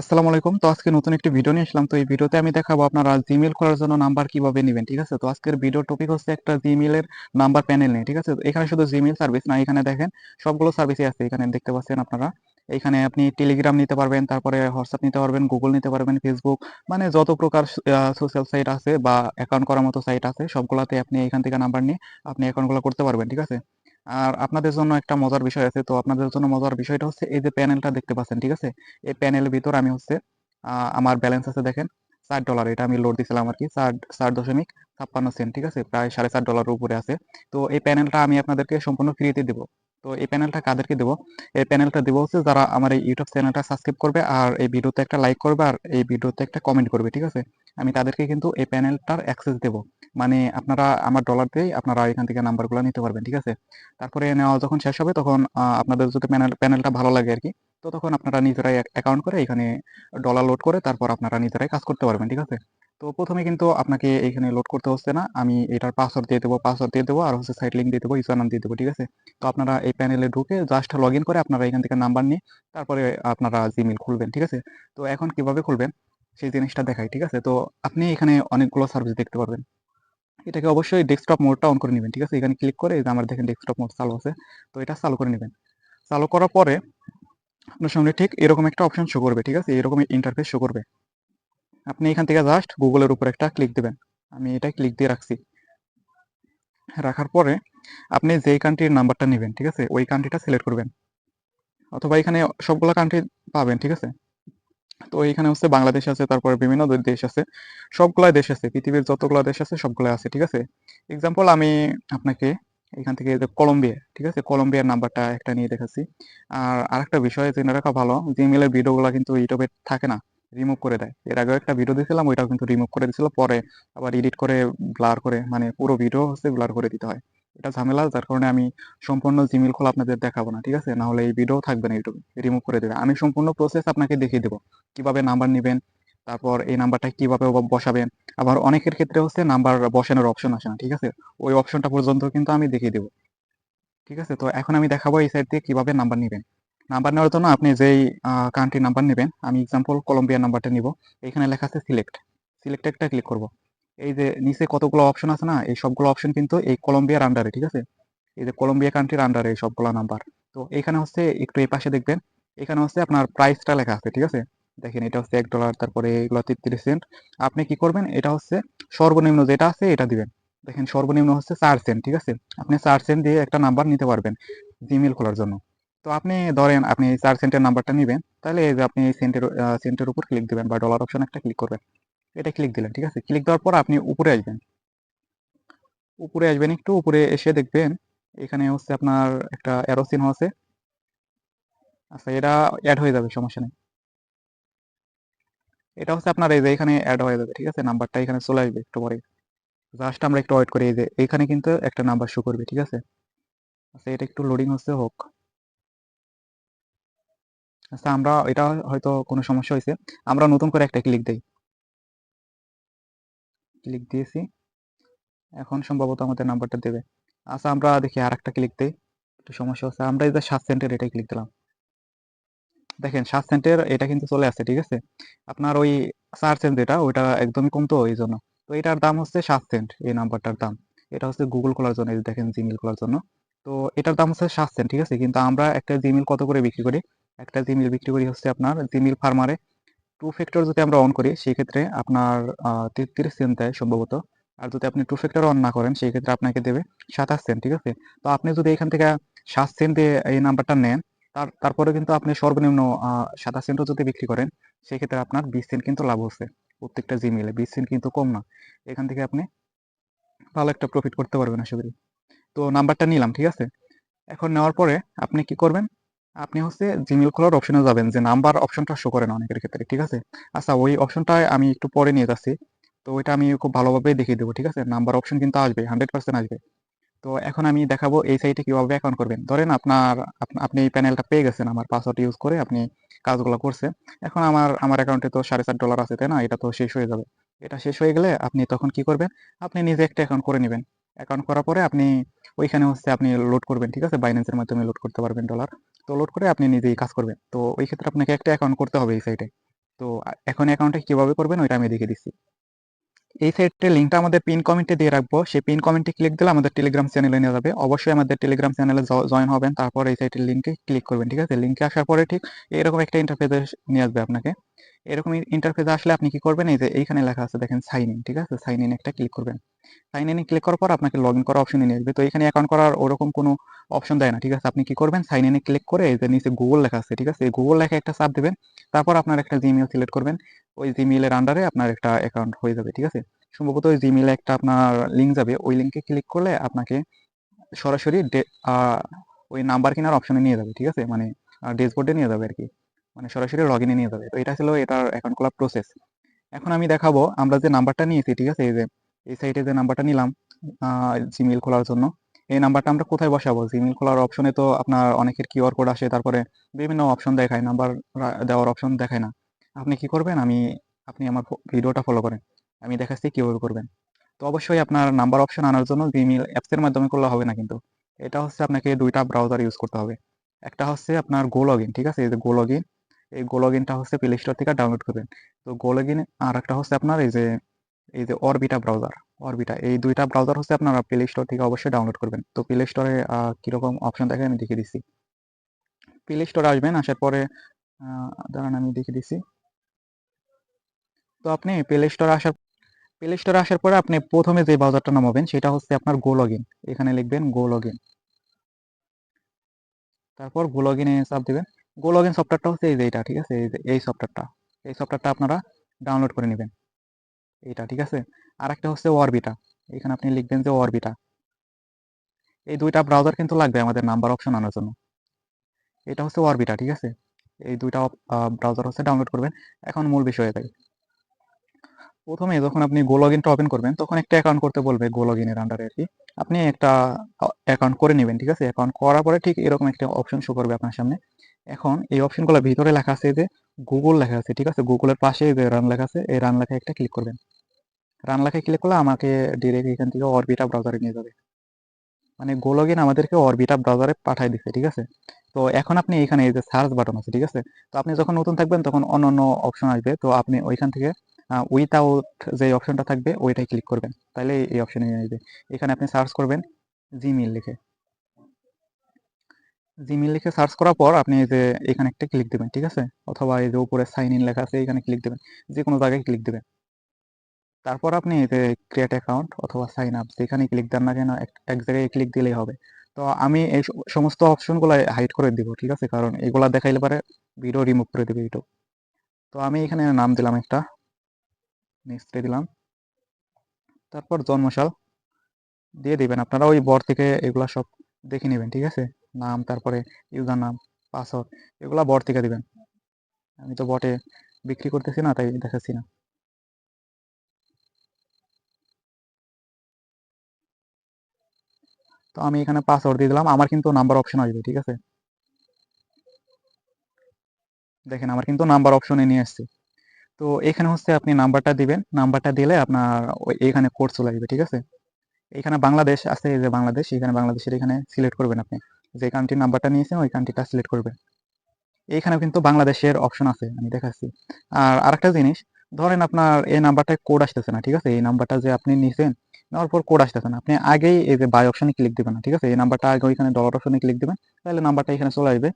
আসসালামু আলাইকুম। তো আজকে নতুন একটি ভিডিও নিয়ে আসলাম। তো এই ভিডিওতে আমি দেখাবো আপনারা জিমেল খোলার জন্য নাম্বার কীভাবে নেবেন, ঠিক আছে? তো আজকের ভিডিও টপিক হচ্ছে একটা জিমেলের নাম্বার প্যানেল নিয়ে, ঠিক আছে? এখানে শুধু জিমেল সার্ভিস না, এখানে দেখেন সবগুলো সার্ভিসই আছে। এখানে দেখতে পাচ্ছেন আপনারা। এখানে আপনি টেলিগ্রাম নিতে পারবেন, তারপরে হোয়াটসঅ্যাপ নিতে পারবেন গুগল নিতে পারবেন ফেসবুক মানে যত প্রকার সোশ্যাল সাইট আছে বা অ্যাকাউন্ট করার মতো সাইট আছে, সবগুলাতে আপনি এখান থেকে নাম্বার নিয়ে আপনি অ্যাকাউন্টগুলো করতে পারবেন, ঠিক আছে? আর আপনাদের জন্য একটা মজার বিষয় আছে। তো আপনাদের জন্য মজার বিষয়টা হচ্ছে এই যে প্যানেলটা দেখতে পাচ্ছেন, ঠিক আছে? এই প্যানেলের ভিতর আমি হচ্ছে আমার ব্যালেন্স আছে দেখেন চার ডলার এটা আমি লোড দিয়েছিলাম আর কি চার চার দশমিক ছাপ্পান্ন সেন্ট ঠিক আছে? প্রায় সাড়ে চার ডলার উপরে আছে। তো এই প্যানেলটা আমি আপনাদেরকে সম্পূর্ণ ফ্রিতে দেবো। তো এই প্যানেলটা কাদেরকে দেবো? এই প্যানেলটা দেবো হচ্ছে যারা আমার এই ইউটিউব চ্যানেলটা সাবস্ক্রাইব করবে আর এই ভিডিওতে একটা লাইক করবে আর এই ভিডিওতে একটা কমেন্ট করবে, ঠিক আছে? আমি তাদেরকে কিন্তু এই প্যানেলটার অ্যাক্সেস দেবো। মানে আপনারা আমার ডলার দিয়েই আপনারা এখান থেকে নাম্বারগুলো নিতে পারবেন, ঠিক আছে? তারপরে নেওয়া যখন শেষ হবে তখন আপনাদের যদি প্যানেল প্যানেলটা ভালো লাগে আর কি, তো তখন আপনারা নিজেরাই অ্যাকাউন্ট করে এখানে ডলার লোড করে তারপর আপনারা নিজেরাই কাজ করতে পারবেন, ঠিক আছে? তো প্রথমে কিন্তু আপনাকে এখানে লোড করতে হচ্ছে না। আমি এটার পাসওয়ার্ড দিয়ে দেবো পাসওয়ার্ড দিয়ে দেবো আর হচ্ছে সাইট লিঙ্ক দিয়ে দেবো ইউজার নাম দিয়ে দেবো, ঠিক আছে? তো আপনারা এই প্যানেলে ঢুকে জাস্ট লগ ইন করে আপনারা এখান থেকে নাম্বার নিয়ে তারপরে আপনারা জিমেল খুলবেন, ঠিক আছে? তো এখন কীভাবে খুলবেন? সেই জিনিসটা দেখাই, ঠিক আছে? তো আপনি এখানে অনেকগুলো সার্ভিস দেখতে পারবেন। এটাকে অবশ্যই ডেস্কটপ মোডটা অন করে নেবেন, ঠিক আছে? এখানে ক্লিক করে আমার দেখেন ডেস্কটপ মোড চালু আছে, তো এটা চালু করে নেবেন। চালু করার পরে আপনার সামনে ঠিক এরকম একটা অপশন শো করবে, ঠিক আছে? এরকম ইন্টারফেস শো করবে। আপনি এখান থেকে জাস্ট গুগলের উপর একটা ক্লিক দিবেন। আমি এটা ক্লিক দিয়ে রাখছি। রাখার পরে আপনি যেই কান্ট্রির নাম্বারটা নেবেন, ঠিক আছে? ওই কান্ট্রিটা সিলেক্ট করবেন। অথবা এখানে সবগুলো কান্ট্রি পাবেন, ঠিক আছে? তো এখানে হচ্ছে বাংলাদেশ আছে, তারপরে বিভিন্ন দেশ আছে। সবগুলা দেশ আছে, পৃথিবীর যতগুলো দেশ আছে, সবগুলো আছে, ঠিক আছে? এক্সাম্পল আমি আপনাকে এখান থেকে কলম্বিয়া ঠিক আছে? কলম্বিয়ার নাম্বারটা একটা নিয়ে দেখাচ্ছি। আর আরেকটা বিষয় জেনে রাখা ভালো জিমেলের ভিডিওগুলো কিন্তু ইউটিউবে থাকে না। রিমুভ করে দেয়। এর আগেও একটা ভিডিও দিয়েছিলাম ওইটাও কিন্তু রিমুভ করে দিয়েছিল। পরে আবার এডিট করে ব্লার করে মানে পুরো ভিডিও হচ্ছে ব্লার করে দিতে হয়। এটা ঝামেলা, যার কারণে আমি সম্পূর্ণ জিমেল খোলা আপনাদের দেখাবো না, ঠিক আছে? না হলে এই ভিডিও থাকবে না ইউটিউবে রিমুভ করে দেবে। আমি সম্পূর্ণ প্রসেস আপনাকে দেখিয়ে দেবো, কীভাবে নাম্বার নেবেন, তারপর এই নাম্বারটা কীভাবে বসাবেন। আবার অনেকের ক্ষেত্রে হচ্ছে নাম্বার বসানোর অপশন আসে না, ঠিক আছে? ওই অপশনটা পর্যন্ত কিন্তু আমি দেখিয়ে দেবো। ঠিক আছে? তো এখন আমি দেখাবো এই সাইড দিয়ে কীভাবে নাম্বার নেবেন। নাম্বার নেওয়ার জন্য আপনি যেই কান্ট্রি নাম্বার নেবেন, আমি এক্সাম্পল কলম্বিয়ার নাম্বারটা নিব। এখানে লেখা আছে সিলেক্ট সিলেক্ট একটা ক্লিক করব। এই যে নিচে কতগুলো অপশন আছে না, এই সবগুলো অপশন কিন্তু এই কলম্বিয়ার আন্ডারে ঠিক আছে? এই যে কলম্বিয়া কান্ট্রির আন্ডারে এই সবগুলো নাম্বার তো এখানে হচ্ছে একটু এই পাশে দেখবেন, এখানে হচ্ছে আপনার প্রাইসটা লেখা আছে, ঠিক আছে? দেখেন এটা হচ্ছে এক ডলার তারপরে এগুলো তেত্রিশ সেন্ট আপনি কি করবেন, এটা হচ্ছে সর্বনিম্ন যেটা আছে এটা দিবেন। দেখেন সর্বনিম্ন হচ্ছে চার সেন্ট ঠিক আছে? আপনি চার সেন্ট দিয়ে একটা নাম্বার নিতে পারবেন জিমেল খোলার জন্য। তো আপনি ধরেন আপনি চার সেন্টের নাম্বারটা নেবেন, তাহলে এই যে আপনি এই সেন্টের সেন্টের উপর ক্লিক দিবেন বা ডলার অপশন একটা ক্লিক করবেন। এটা ক্লিক দিলেন, ঠিক আছে? ক্লিক দেওয়ার পর আপনি উপরে আসবেন। উপরে আসবেন একটু, উপরে এসে দেখবেন এখানে হচ্ছে আপনার একটা অ্যারো চিহ্ন আছে। আচ্ছা এটা অ্যাড হয়ে যাবে, সমস্যা নেই। এটা হচ্ছে আপনার এই যে এখানে অ্যাড হয়ে যাবে, ঠিক আছে? নাম্বারটা এখানে চলে আসবে একটু পরে। জাস্ট আমরা একটু ওয়েট করি, এই যে এখানে কিন্তু একটা নাম্বার শো করবে, ঠিক আছে? আচ্ছা এটা একটু লোডিং হচ্ছে, হোক। আচ্ছা আমরা এটা হয়তো কোনো সমস্যা হয়েছে। আমরা নতুন করে একটা ক্লিক দেই। ক্লিক দিয়েছি। এখন সম্ভবত আমাদের নাম্বারটা দেবে। আচ্ছা আমরা দেখি আর একটা ক্লিক দেই। একটু সমস্যা হচ্ছে, আমরা এই যে সাত সেন্টের এটাই ক্লিক দিলাম। দেখেন, সাত সেন্টের এটা কিন্তু চলে আসছে, ঠিক আছে? আপনার ওই চার সেন্ট যেটা, ওইটা একদমই কম তো, এই জন্য। তো এটার দাম হচ্ছে সাত সেন্ট এই নাম্বারটার দাম। এটা হচ্ছে গুগল খোলার জন্য দেখেন জিমেল খোলার জন্য। তো এটার দাম হচ্ছে সাত সেন্ট ঠিক আছে? কিন্তু আমরা একটা জিমেল কত করে বিক্রি করি? একটা জিমেল বিক্রি করি হচ্ছে আপনার জিমেল ফার্মারে টু ফ্যাক্টর যদি আমরা অন করি সেই ক্ষেত্রে আপনার তেত্রিশ সেন্ট দেয় সম্ভবত। আর যদি আপনি টু ফ্যাক্টর অন না করেন সেই ক্ষেত্রে আপনাকে দেবে সাতাশ সেন্ট ঠিক আছে? তো আপনি যদি এখান থেকে সাত সেন্ট দিয়ে এই নাম্বারটা নেন, তার, তারপরে কিন্তু আপনি সর্বনিম্ন সাতাশ সেন্টও যদি বিক্রি করেন সেই ক্ষেত্রে আপনার বিশ সেন্ট কিন্তু লাভ হচ্ছে প্রত্যেকটা জিমেলে বিশ সেন্ট কিন্তু কম না। এখান থেকে আপনি ভালো একটা প্রফিট করতে পারবেন, আশা করি। তো নাম্বারটা নিলাম, ঠিক আছে? এখন নেওয়ার পরে আপনি কি করবেন? আপনি হচ্ছে জিমেল খোলার অপশনে যাবেন যে নাম্বার অপশনটা শো করে না অনেকের ক্ষেত্রে, ঠিক আছে? আচ্ছা ওই অপশনটায় আমি একটু পরে নিয়ে যাচ্ছি। তো ওইটা আমি খুব ভালোভাবে দেখিয়ে দেবো, ঠিক আছে? নাম্বার অপশন কিন্তু আসবে হান্ড্রেড পার্সেন্ট আসবে। তো এখন আমি দেখাবো এই সাইটে কীভাবে অ্যাকাউন্ট করবেন। ধরেন আপনার আপনি এই প্যানেলটা পেয়ে গেছেন আমার পাসওয়ার্ড ইউজ করে, আপনি কাজগুলো করছে। এখন আমার আমার অ্যাকাউন্টে তো সাড়ে চার ডলার আছে, তাই না? এটা তো শেষ হয়ে যাবে। এটা শেষ হয়ে গেলে আপনি তখন কি করবেন? আপনি নিজে একটা অ্যাকাউন্ট করে নেবেন। অ্যাকাউন্ট করার পরে আপনি ওইখানে হচ্ছে আপনি লোড করবেন, ঠিক আছে? বাইন্যান্সের মাধ্যমে লোড করতে পারবেন ডলার তো লোড করে আপনি নিজেই কাজ করবেন। তো ওই ক্ষেত্রে আপনাকে একটা অ্যাকাউন্ট করতে হবে এই সাইটে তো এখন অ্যাকাউন্টটা কীভাবে করবেন ওইটা আমি দেখে দিচ্ছি। এই সাইটের লিঙ্কটা আমাদের পিন কমেন্টে দিয়ে রাখব। সেই পিন কমেন্টে ক্লিক দিলে আমাদের টেলিগ্রাম চ্যানেলে নিয়ে যাবে। অবশ্যই আমাদের টেলিগ্রাম চ্যানেলে জয়েন হবেন, তারপর এই সাইটের লিঙ্কে ক্লিক করবেন, ঠিক আছে? লিঙ্কে আসার পরে ঠিক এরকম একটা ইন্টারফেসে নিয়ে আসবে আপনাকে। এরকম ইন্টারফেসে আসলে আপনি কি করবেন? এই যে এইখানে লেখা আছে, দেখেন সাইন ইন ঠিক আছে? সাইন ইন একটা ক্লিক করবেন। সাইন ইনে ক্লিক করার পর আপনাকে লগ ইন করার অপশনে নিয়ে আসবে। তো এখানে অ্যাকাউন্ট করার ওরকম কোনো অপশন দেয় না, ঠিক আছে? আপনি কি করবেন? সাইন ইনে ক্লিক করে এই যে নিচে গুগল লেখা আছে, ঠিক আছে? এই গুগল লেখা একটা চাপ দেবেন। তারপর আপনার একটা জিমেল সিলেক্ট করবেন। ওই জিমেলের আন্ডারে আপনার একটা অ্যাকাউন্ট হয়ে যাবে, ঠিক আছে? সম্ভবত ওই জিমেলে একটা আপনার লিঙ্ক যাবে, ওই লিঙ্কে ক্লিক করলে আপনাকে সরাসরি ওই নাম্বার কেনার অপশনে নিয়ে যাবে, ঠিক আছে? মানে ড্যাশবোর্ডে নিয়ে যাবে আর কি। মানে সরাসরি লগ ইনে নিয়ে যাবে। তো এটা ছিল এটার অ্যাকাউন্ট খোলার প্রসেস এখন আমি দেখাবো, আমরা যে নাম্বারটা নিয়েছি, ঠিক আছে? এই যে, এই সাইটে যে নাম্বারটা নিলাম জিমেল খোলার জন্য, এই নাম্বারটা আমরা কোথায় বসাবো? জিমেল খোলার অপশনে তো আপনার অনেকের কিউআর কোড আসে, তারপরে বিভিন্ন অপশন দেখায় নাম্বার দেওয়ার অপশন দেখায় না। আপনি কি করবেন? আমি, আপনি আমার ভিডিওটা ফলো করেন। আমি দেখাচ্ছি কীভাবে করবেন। তো অবশ্যই আপনার নাম্বার অপশন আনার জন্য জিমেল অ্যাপসের মাধ্যমে করলে হবে না কিন্তু। এটা হচ্ছে আপনাকে দুইটা ব্রাউজার ইউজ করতে হবে। একটা হচ্ছে আপনার গো লগইন ঠিক আছে? এই যে গো লগইন এই গো লগইনটা হচ্ছে প্লে স্টোর থেকে ডাউনলোড করবেন। তো গো লগইন আর একটা হচ্ছে আপনার এই যে এই যে অরবিটা ব্রাউজার অরবিটা এই দুইটা ব্রাউজার হচ্ছে আপনারা প্লে স্টোর থেকে অবশ্যই ডাউনলোড করবেন। তো প্লে স্টোরে কীরকম অপশন দেখে আমি দেখিয়ে দিচ্ছি। প্লে স্টোরে আসবেন, আসার পরে দাঁড়ান, আমি দেখিয়ে দিচ্ছি। তো আপনি প্লে স্টোরে আসার প্লে স্টোরে আসার পরে আপনি প্রথমে যে ব্রাউজারটা নামাবেন, সেটা হচ্ছে আপনার গো লগইন এখানে লিখবেন গো লগইন তারপর গো লগইনে চাপ দিবেন। গো লগইন সফটওয়্যারটা হচ্ছে এই যে এটা, ঠিক আছে? এই সফটওয়্যারটা এই সফটওয়্যারটা আপনারা ডাউনলোড করে নেবেন। এইটা, ঠিক আছে? আর একটা হচ্ছে অরবিটা এখানে আপনি লিখবেন যে অরবিটা এই দুইটা ব্রাউজার কিন্তু লাগবে আমাদের নাম্বার অপশন আনার জন্য। এটা হচ্ছে অরবিটা ঠিক আছে? এই দুইটা ব্রাউজার হচ্ছে ডাউনলোড করবেন। এখন মূল বিষয়ে যাই প্রথমে যখন আপনি গো লগইনটা ওপেন করবেন, তখন একটা অ্যাকাউন্ট করতে বলবে গো লগইনের আন্ডারে আর কি। আপনি একটা অ্যাকাউন্ট করে নেবেন, ঠিক আছে? অ্যাকাউন্ট করার পরে ঠিক এরকম একটা অপশন শো করবে আপনার সামনে। এখন এই অপশনগুলোর ভিতরে লেখা আছে যে গুগল লেখা আছে, ঠিক আছে? গুগলের পাশে যে রান লেখা আছে, এই রান লেখা একটা ক্লিক করবেন। রান লেখায় ক্লিক করলে আমাকে ডিরেক্ট এখান থেকে অরবিটা ব্রাউজারে নিয়ে যাবে। মানে গো লগইন আমাদেরকে অরবিটা ব্রাউজারে পাঠাই দিছে, ঠিক আছে? তো এখন আপনি এখানে এই যে সার্চ বাটন আছে, ঠিক আছে? তো আপনি যখন নতুন থাকবেন, তখন অন্য অন্য অপশন আসবে। তো আপনি ওইখান থেকে উইথাউট যে অপশনটা থাকবে, ওইটাই ক্লিক করবেন। তাহলে এই অপশনে নিয়ে আসবে। এখানে আপনি সার্চ করবেন জিমেল লিখে। জিমেল লিখে সার্চ করার পর আপনি এই যে এখানে একটা ক্লিক দিবেন, ঠিক আছে? অথবা এই যে উপরে সাইন ইন লেখা আছে, এখানে ক্লিক দিবেন। যে কোনো জায়গায় ক্লিক দিবেন। তারপর আপনি এই যে ক্রিয়েট অ্যাকাউন্ট অথবা সাইন আপ যেখানে ক্লিক দেন না কেন, এক- জায়গায় ক্লিক দিলেই হবে। তো আমি এই সমস্ত অপশনগুলো হাইড করে দিব, ঠিক আছে? কারণ এগুলা দেখাইলে পারে ভিডিও রিমুভ করে দিবে ইউটিউব তো আমি এখানে নাম দিলাম একটা। নেক্সটে দিলাম। তারপর জন্মসাল দিয়ে দিবেন। আপনারা ওই বর থেকে এগুলা সব দেখে নেবেন, ঠিক আছে? নাম, তারপরে ইউজার নাম পাসওয়ার্ড, এগুলা বর থেকে দিবেন। আমি তো বটে বিক্রি করতেছি না, তাই দেখাচ্ছি না। তো আমি এখানে পাসওয়ার্ড দিয়ে দিলাম। আমার কিন্তু নাম্বার অপশন আসবে, ঠিক আছে? দেখেন, আমার কিন্তু নাম্বার অপশনে নিয়ে আসছে। তো এখানে হচ্ছে আপনি নাম্বারটা দিবেন। নাম্বারটা দিলে আপনার এখানে কোড চলে আসবে, ঠিক আছে? এখানে বাংলাদেশ আছে যে বাংলাদেশ, এখানে বাংলাদেশের এখানে সিলেক্ট করবেন আপনি। যে কান্ট্রির নাম্বারটা নিয়েছেন, ওই কান্ট্রিটা সিলেক্ট করবেন। এইখানে কিন্তু বাংলাদেশের অপশন আছে, আমি দেখাচ্ছি। আর আরেকটা জিনিস, ধরেন আপনার এই নাম্বারটায় কোড আসতেছে না, ঠিক আছে? এই নাম্বারটা যে আপনি নিয়েছেন নেওয়ার পর কোড আসতেছে না। আপনি আগেই এই যে বাই অপশনে ক্লিক দিবেন না, ঠিক আছে? এই নাম্বারটা আগে ওইখানে ডলার অপশনে ক্লিক দিবেন, তাহলে নাম্বারটা এখানে চলে আসবে।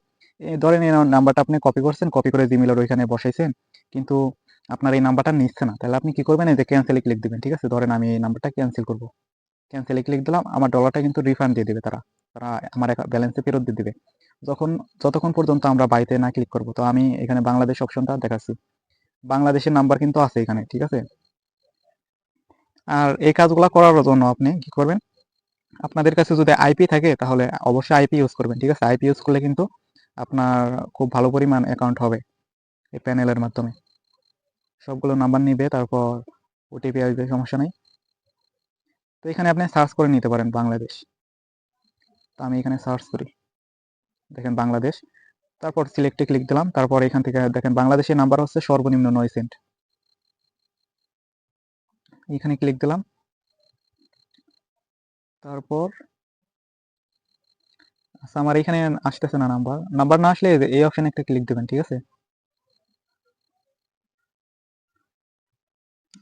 ধরেন এই নাম্বারটা আপনি কপি করছেন কপি করে জিমেলের ওইখানে বসাইছেন, কিন্তু আপনার এই নাম্বারটা নিচ্ছে না। তাহলে আপনি কি করবেন? এই যে ক্যান্সেলে ক্লিক দিবেন, ঠিক আছে? ধরেন আমি এই নাম্বারটা ক্যান্সেল করব। ক্যান্সেলে ক্লিক দিলাম, আমার ডলারটা কিন্তু রিফান্ড দিয়ে দিবে তারা। তারা আমার ব্যালেন্সে ফেরত দিয়ে দিবে। যখন, যতক্ষণ পর্যন্ত আমরা বাইতে না ক্লিক করব, তো আমি এখানে বাংলাদেশ অপশনটা দেখাচ্ছি। বাংলাদেশের নাম্বার কিন্তু আছে এখানে, ঠিক আছে? আর এই কাজগুলো করার জন্য আপনি কি করবেন? আপনাদের কাছে যদি আইপি থাকে, তাহলে অবশ্যই আইপি ইউজ করবেন, ঠিক আছে? আইপি ইউজ করলে কিন্তু আপনার খুব ভালো পরিমাণ অ্যাকাউন্ট হবে এই প্যানেলের মাধ্যমে। সবগুলো নাম্বার নিবে, তারপর ওটিপি আসবে, সমস্যা নেই। তো এখানে আপনি সার্চ করে নিতে পারেন বাংলাদেশ। তো আমি এখানে সার্চ করি। দেখেন বাংলাদেশ। তারপর সিলেক্টে ক্লিক দিলাম। তারপর এখান থেকে দেখেন বাংলাদেশের নাম্বার হচ্ছে সর্বনিম্ন নয় সেন্ট এখানে ক্লিক দিলাম। তারপর আচ্ছা আমার এখানে আসতেছে না নাম্বার নাম্বার না আসলে এই অপশনে একটা ক্লিক দেবেন, ঠিক আছে?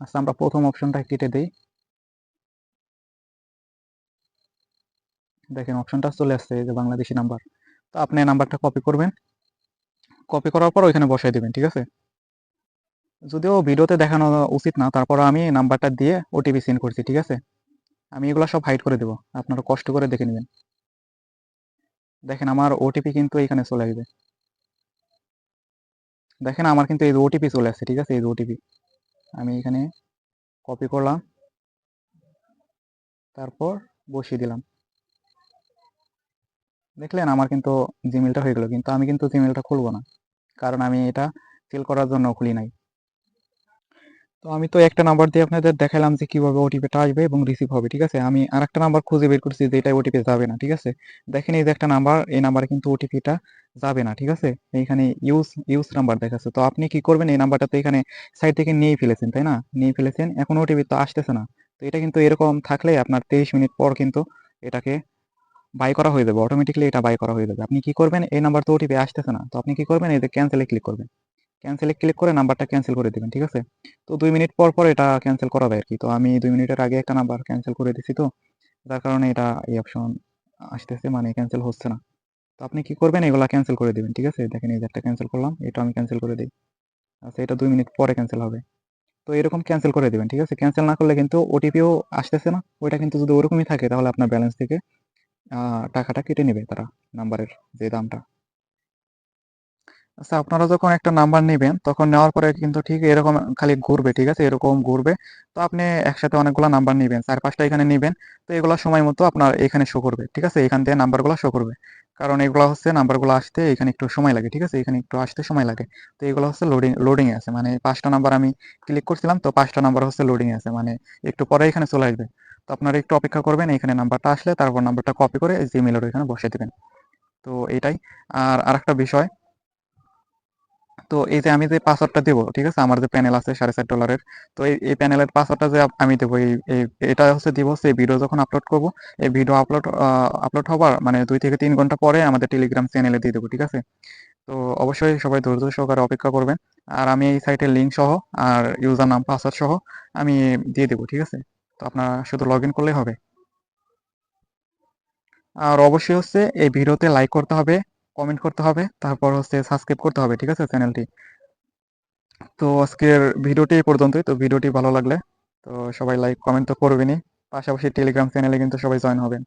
আচ্ছা আমরা প্রথম অপশনটা কেটে দিই। দেখেন অপশনটা চলে আসছে যে বাংলাদেশি নাম্বার তো আপনি নাম্বারটা কপি করবেন। কপি করার পর ওইখানে বসাই দেবেন, ঠিক আছে? যদিও ভিডিওতে দেখানো উচিত না, তারপর আমি নাম্বারটা দিয়ে ওটিপি সেন্ড করছি, ঠিক আছে? আমি এগুলো সব হাইড করে দেবো, আপনারা কষ্ট করে দেখে নেবেন। দেখেন, আমার ওটিপি কিন্তু এখানে চলে আসবে। দেখেন, আমার কিন্তু এই ওটিপি চলে আসছে, ঠিক আছে? এই ওটিপি আমি এখানে কপি করলাম। তারপর বসিয়ে দিলাম। দেখলেন আমার কিন্তু জিমেলটা হয়ে গেল, কিন্তু আমি কিন্তু জিমেলটা খুলবো না, কারণ আমি এটা সেল করার জন্য খুলি নাই। তো আমি তো একটা নাম্বার দিয়ে আপনাদের দেখালাম যে কীভাবে ওটিপিটা আসবে এবং রিসিভ হবে, ঠিক আছে? আমি আর একটা নাম্বার খুঁজে বের করছি যে এটা ওটিপি যাবে না, ঠিক আছে? দেখেন এই যে একটা নাম্বার এই নাম্বারে কিন্তু ওটিপিটা যাবে না, ঠিক আছে? এইখানে ইউজ ইউজ নাম্বার দেখাচ্ছে। তো আপনি কি করবেন, এই নাম্বারটা তো এখানে সাইড থেকে নিয়ে ফেলেছেন, তাই না? নিয়ে ফেলেছেন, এখন ওটিপি তো আসতেছে না। তো এটা কিন্তু এরকম থাকলে আপনার তেইশ মিনিট পর কিন্তু এটাকে বাই করা হয়ে যাবে অটোমেটিকলি এটা বাই করা হয়ে যাবে। আপনি কি করবেন, এই নাম্বার তো ওটিপি আসতেছে না। তো আপনি কি করবেন, এই যে ক্যান্সেলে ক্লিক করবেন। ক্যান্সেলে ক্লিক করে নাম্বারটা ক্যান্সেল করে দেবেন, ঠিক আছে? তো দুই মিনিট পর পর এটা ক্যান্সেল করা যায় আর কি। তো আমি দুই মিনিটের আগে একটা নাম্বার ক্যান্সেল করে দিছি তো, যার কারণে এটা এই অপশন আসতেছে মানে ক্যান্সেল হচ্ছে না। তো আপনি কি করবেন? এগুলা ক্যান্সেল করে দিবেন, ঠিক আছে? দেখেন এই একটা ক্যান্সেল করলাম এটা আমি ক্যান্সেল করে দিই। আচ্ছা এটা দুই মিনিট পরে ক্যান্সেল হবে। তো এরকম ক্যান্সেল করে দিবেন, ঠিক আছে? ক্যান্সেল না করলে কিন্তু ওটিপিও আসতেছে না। ওইটা কিন্তু যদি ওরকমই থাকে, তাহলে আপনার ব্যালেন্স থেকে টাকাটা কেটে নেবে তারা নাম্বারের যে দামটা। আচ্ছা আপনারা যখন একটা নাম্বার নেবেন, তখন নেওয়ার পরে কিন্তু ঠিক এরকম খালি ঘুরবে, ঠিক আছে? এরকম ঘুরবে। তো আপনি একসাথে অনেকগুলো নাম্বার নেবেন চার পাঁচটা এখানে নেবেন। তো এগুলো সময় মতো আপনার এখানে শো করবে, ঠিক আছে? এখান থেকে নাম্বারগুলো শো করবে। কারণ এগুলো হচ্ছে নাম্বারগুলো আসতে এখানে একটু সময় লাগে, ঠিক আছে? এখানে একটু আসতে সময় লাগে। তো এগুলো হচ্ছে লোডিং লোডিং আছে। মানে পাঁচটা নাম্বার আমি ক্লিক করছিলাম, তো পাঁচটা নাম্বার হচ্ছে লোডিং আছে। মানে একটু পরে এখানে চলে আসবে। তো আপনারা একটু অপেক্ষা করবেন, এখানে নাম্বারটা আসলে তারপর নাম্বারটা কপি করে জিমেলের এখানে বসে দেবেন। তো এটাই। আর আরেকটা বিষয় তো এই যে আমি যে পাসওয়ার্ডটা দেবো, ঠিক আছে? আমার যে প্যানেল আছে সাড়ে চার ডলারের তো এই প্যানেলের পাসওয়ার্ডটা যে আমি দেবো, এই এটা হচ্ছে দিব সেই ভিডিও যখন আপলোড করব, এই ভিডিও আপলোড আপলোড হবার মানে দুই থেকে তিন ঘণ্টা পরে আমাদের টেলিগ্রাম চ্যানেলে দিয়ে দেবো, ঠিক আছে? তো অবশ্যই সবাই ধৈর্য সহকারে অপেক্ষা করবেন। আর আমি এই সাইটের লিঙ্ক সহ আর ইউজার নাম পাসওয়ার্ড সহ আমি দিয়ে দেবো, ঠিক আছে? তো আপনারা শুধু লগ ইন করলেই হবে। আর অবশ্যই হচ্ছে এই ভিডিওতে লাইক করতে হবে। কমেন্ট করতে হবে, তারপর হচ্ছে সাবস্ক্রাইব করতে হবে, ঠিক আছে চ্যানেলটি তো আজকের ভিডিওটি এই পর্যন্তই, তো ভিডিওটি ভালো লাগলে তো সবাই লাইক কমেন্ট তো করবেনই, পাশাপাশি টেলিগ্রাম চ্যানেলে কিন্তু সবাই জয়েন হবেন।